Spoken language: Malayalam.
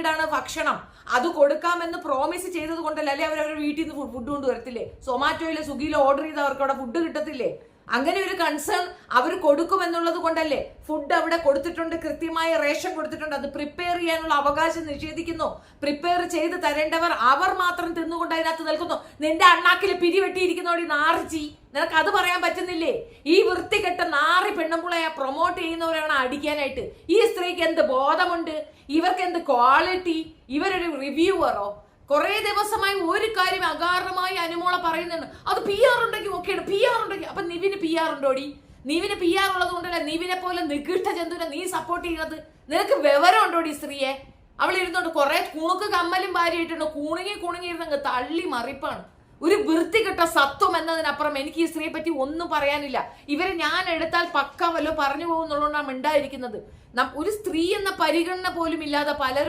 പിന്നീടാണ് ഭക്ഷണം. അത് കൊടുക്കാമെന്ന് പ്രോമിസ് ചെയ്തത് കൊണ്ടല്ലേ അല്ലെ അവരവരുടെ വീട്ടിൽ നിന്ന് ഫുഡ് കൊണ്ടുവരത്തില്ലേ സൊമാറ്റോയിലോ സ്വിഗ്ഗിയിലോ ഓർഡർ ചെയ്ത് അവർക്ക് അവിടെ ഫുഡ് കിട്ടത്തില്ലേ? അങ്ങനെ ഒരു കൺസേൺ അവർ കൊടുക്കുമെന്നുള്ളത് കൊണ്ടല്ലേ ഫുഡ് അവിടെ കൊടുത്തിട്ടുണ്ട് കൃത്യമായ റേഷൻ കൊടുത്തിട്ടുണ്ട്. അത് പ്രിപ്പയർ ചെയ്യാനുള്ള അവകാശം നിഷേധിക്കുന്നു. പ്രിപ്പയർ ചെയ്ത് തരേണ്ടവർ അവർ മാത്രം തിന്നുകൊണ്ട് അതിനകത്ത് നിൽക്കുന്നു. നിന്റെ അണ്ണാക്കിൽ പിരിവെട്ടിയിരിക്കുന്നോടി നാർജി. നിനക്ക് അത് പറയാൻ പറ്റുന്നില്ലേ? ഈ വൃത്തികെട്ട നാറി പെണ്ണുമ്പുളയെ പ്രൊമോട്ട് ചെയ്യുന്നവരാണ് അടിക്കാനായിട്ട്. ഈ സ്ത്രീക്ക് എന്ത് ബോധമുണ്ട്? ഇവർക്ക് എന്ത് ക്വാളിറ്റി ഇവരൊരു റിവ്യൂവറോ കുറെ ദിവസമായി ഒരു കാര്യം അകാരണമായി അനുമോള പറയുന്നുണ്ട്. അത് പി ആർ ഉണ്ടെങ്കിൽ ഓക്കെയാണ് പി ആർ ഉണ്ടെങ്കിൽ അപ്പൊ നിവിന് പി ആർ ഉണ്ടോടി? നിവിന് പി ആർ ഉള്ളത് കൊണ്ടല്ലേ നിവിനെ പോലെ നികൃഷ്ട ജന്തുവിനെ നീ സപ്പോർട്ട് ചെയ്യുന്നത്? നിനക്ക് വിവരം ഉണ്ടോടി സ്ത്രീയെ? അവൾ ഇരുന്നോണ്ട് കുറെ കുണുക്ക് കമ്മലും ഭാര്യയായിട്ടുണ്ട് കുണുങ്ങി കുണുങ്ങി ഇരുന്നങ്ങ് തള്ളി മറിപ്പാണ്. ഒരു വൃത്തികെട്ട സത്വം എന്നതിനപ്പുറം എനിക്ക് ഈ സ്ത്രീയെ പറ്റി ഒന്നും പറയാനില്ല. ഇവരെ ഞാൻ എടുത്താൽ പക്ക വല്ലോ പറഞ്ഞു പോകുന്നുള്ളതുകൊണ്ടാണ് ഉണ്ടായിരിക്കുന്നത് ഒരു സ്ത്രീ എന്ന പരിഗണന പോലും ഇല്ലാതെ പലരും